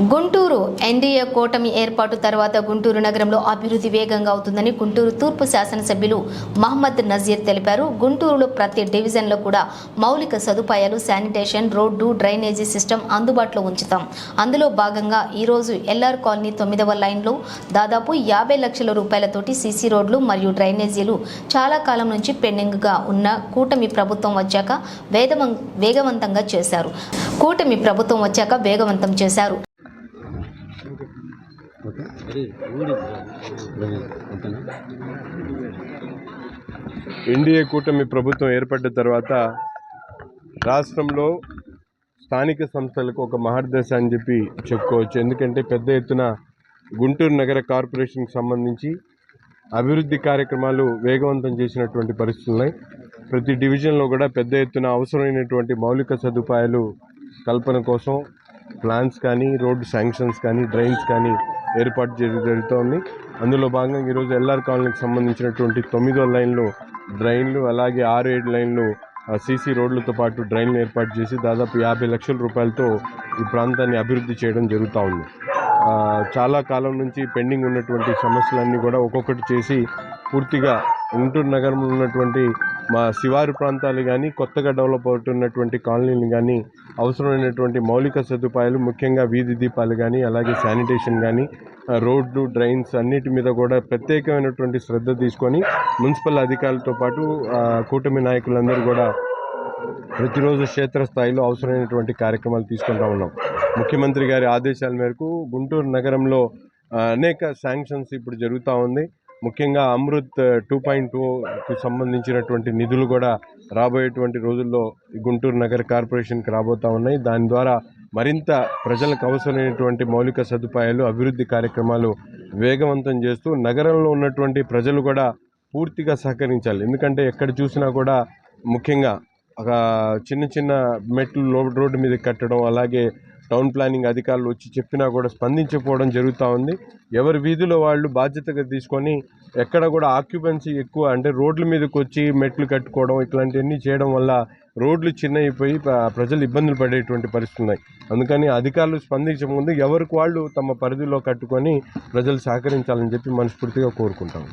Guntur NDA కూటమి ఏర్పాటు తర్వాత గుంటూరు నగరంలో అభివృద్ధి వేగంగా అవుతుందని గుంటూరు తూర్పు శాసనసభ్యులు మహమ్మద్ నజీర్ తెలిపారు. గుంటూరులో ప్రతి డివిజన్లో కూడా మౌలిక సదుపాయాలు శానిటేషన్ రోడ్డు డ్రైనేజీ సిస్టమ్ అందుబాటులో ఉంచుతాం. అందులో భాగంగా ఈరోజు ఎల్ఆర్ కాలనీ తొమ్మిదవ లైన్లో దాదాపు యాభై లక్షల రూపాయలతోటి సీసీ రోడ్లు మరియు డ్రైనేజీలు చాలా కాలం నుంచి పెండింగ్గా ఉన్న కూటమి ప్రభుత్వం వచ్చాక వేగవంతంగా చేశారు. కూటమి ప్రభుత్వం వచ్చాక వేగవంతం చేశారు. ఎన్డీఏ కూటమి ప్రభుత్వం ఏర్పడ్డ తర్వాత రాష్ట్రంలో స్థానిక సంస్థలకు ఒక మహర్దశ అని చెప్పి చెప్పుకోవచ్చు. ఎందుకంటే పెద్ద ఎత్తున గుంటూరు నగర కార్పొరేషన్కి సంబంధించి అభివృద్ధి కార్యక్రమాలు వేగవంతం చేసినటువంటి పరిస్థితులు ఉన్నాయి. ప్రతి డివిజన్లో కూడా పెద్ద ఎత్తున అవసరమైనటువంటి మౌలిక సదుపాయాలు కల్పన కోసం ప్లాన్స్ కానీ రోడ్డు శాంక్షన్స్ కానీ డ్రైన్స్ కానీ ఏర్పాటు చేసి జరుగుతోంది. అందులో భాగంగా ఈరోజు ఎల్ఆర్ కాలనీకి సంబంధించినటువంటి తొమ్మిదో లైన్లు డ్రైన్లు అలాగే ఆరు ఏడు లైన్లు సీసీ రోడ్లతో పాటు డ్రైన్లు ఏర్పాటు చేసి దాదాపు యాభై లక్షల రూపాయలతో ఈ ప్రాంతాన్ని అభివృద్ధి చేయడం జరుగుతూ ఉంది. చాలా కాలం నుంచి పెండింగ్ ఉన్నటువంటి సమస్యలన్నీ కూడా ఒక్కొక్కటి చేసి పూర్తిగా గుంటూరు నగరంలో ఉన్నటువంటి మా శివారు ప్రాంతాలు కానీ కొత్తగా డెవలప్ అవుతున్నటువంటి కాలనీలు కానీ అవసరమైనటువంటి మౌలిక సదుపాయాలు ముఖ్యంగా వీధి దీపాలు కానీ అలాగే శానిటేషన్ కానీ రోడ్లు డ్రైన్స్ అన్నిటి మీద కూడా ప్రత్యేకమైనటువంటి శ్రద్ధ తీసుకొని మున్సిపల్ అధికారులతో పాటు కూటమి నాయకులందరూ కూడా ప్రతిరోజు క్షేత్రస్థాయిలో అవసరమైనటువంటి కార్యక్రమాలు తీసుకుంటా ఉన్నాం. ముఖ్యమంత్రి గారి ఆదేశాల మేరకు గుంటూరు నగరంలో అనేక శాంక్షన్స్ ఇప్పుడు జరుగుతూ ఉంది. ముఖ్యంగా అమృత్ టూ పాయింట్ టూకి సంబంధించినటువంటి నిధులు కూడా రాబోయేటువంటి రోజుల్లో గుంటూరు నగర కార్పొరేషన్కి రాబోతూ ఉన్నాయి. దాని ద్వారా మరింత ప్రజలకు అవసరమైనటువంటి మౌలిక సదుపాయాలు అభివృద్ధి కార్యక్రమాలు వేగవంతం చేస్తూ నగరంలో ఉన్నటువంటి ప్రజలు కూడా పూర్తిగా సహకరించాలి. ఎందుకంటే ఎక్కడ చూసినా కూడా ముఖ్యంగా ఒక చిన్న చిన్న మెట్లు రోడ్డు మీద కట్టడం అలాగే టౌన్ ప్లానింగ్ అధికారులు వచ్చి చెప్పినా కూడా స్పందించకపోవడం జరుగుతూ ఉంది. ఎవరి వీధిలో వాళ్ళు బాధ్యతగా తీసుకొని ఎక్కడ కూడా ఆక్యుపెన్సీ ఎక్కువ అంటే రోడ్ల మీదకి వచ్చి మెట్లు కట్టుకోవడం ఇట్లాంటివన్నీ చేయడం వల్ల రోడ్లు చిన్నయిపోయి ప్రజలు ఇబ్బందులు పడేటువంటి పరిస్థితి ఉన్నాయి. అందుకని అధికారులు స్పందించకముందు ఎవరికి వాళ్ళు తమ పరిధిలో కట్టుకొని ప్రజలు సహకరించాలని చెప్పి మనస్ఫూర్తిగా కోరుకుంటాం.